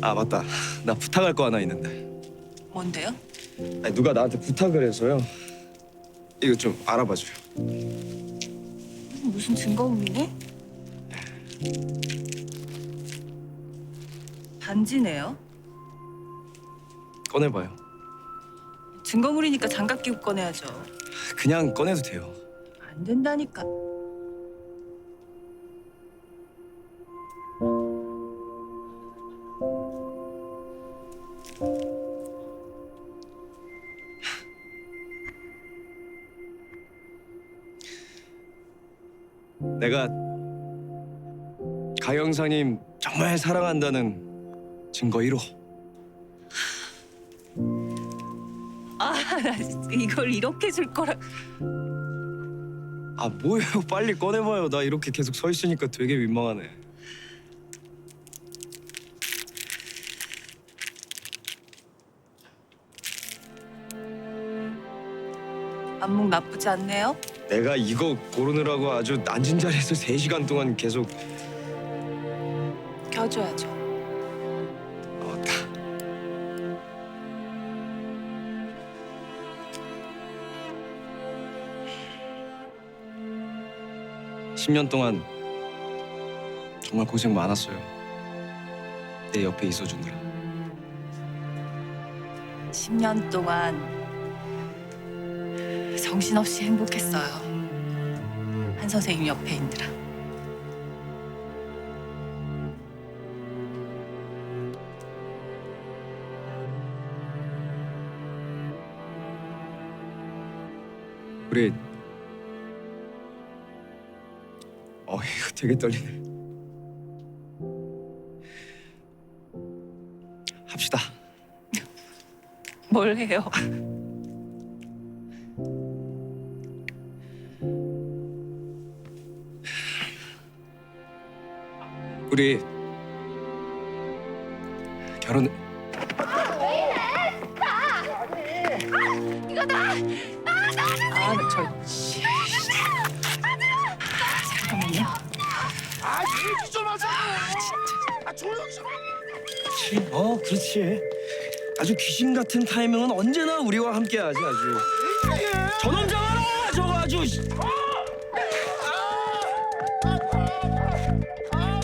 아 맞다. 나 부탁할 거 하나 있는데. 뭔데요? 아니, 누가 나한테 부탁을 해서요. 이거 좀 알아봐줘요. 무슨 증거물이니? 반지네요. 꺼내봐요. 증거물이니까 장갑 끼고 꺼내야죠. 그냥 꺼내도 돼요. 안 된다니까. 내가 가영사님 정말 사랑한다는 증거 1호. 아, 나 진짜 이걸 이렇게 줄 거라. 아 뭐예요? 빨리 꺼내봐요. 나 이렇게 계속 서 있으니까 되게 민망하네. 안목 나쁘지 않네요. 내가 이거 고르느라고 아주 앉은 자리에서 3시간 동안 계속 껴줘야죠. 어, 다. (10년) 동안 정말 고생 많았어요 내 옆에 있어주느라 10년 동안 정신없이 행복했어요. 한 선생님 옆에 있느라. 우리 어 이거 되게 떨리네 합시다 뭘 해요? 우리 결혼 아, 나 저. 씨. 아 얘기 좀 하자. 아 조용히 좀. 그렇지. 어, 그렇지. 아주 귀신 같은 타이밍은 언제나 우리와 함께하지 아주. 저놈 잡아라, 저거 아주. 아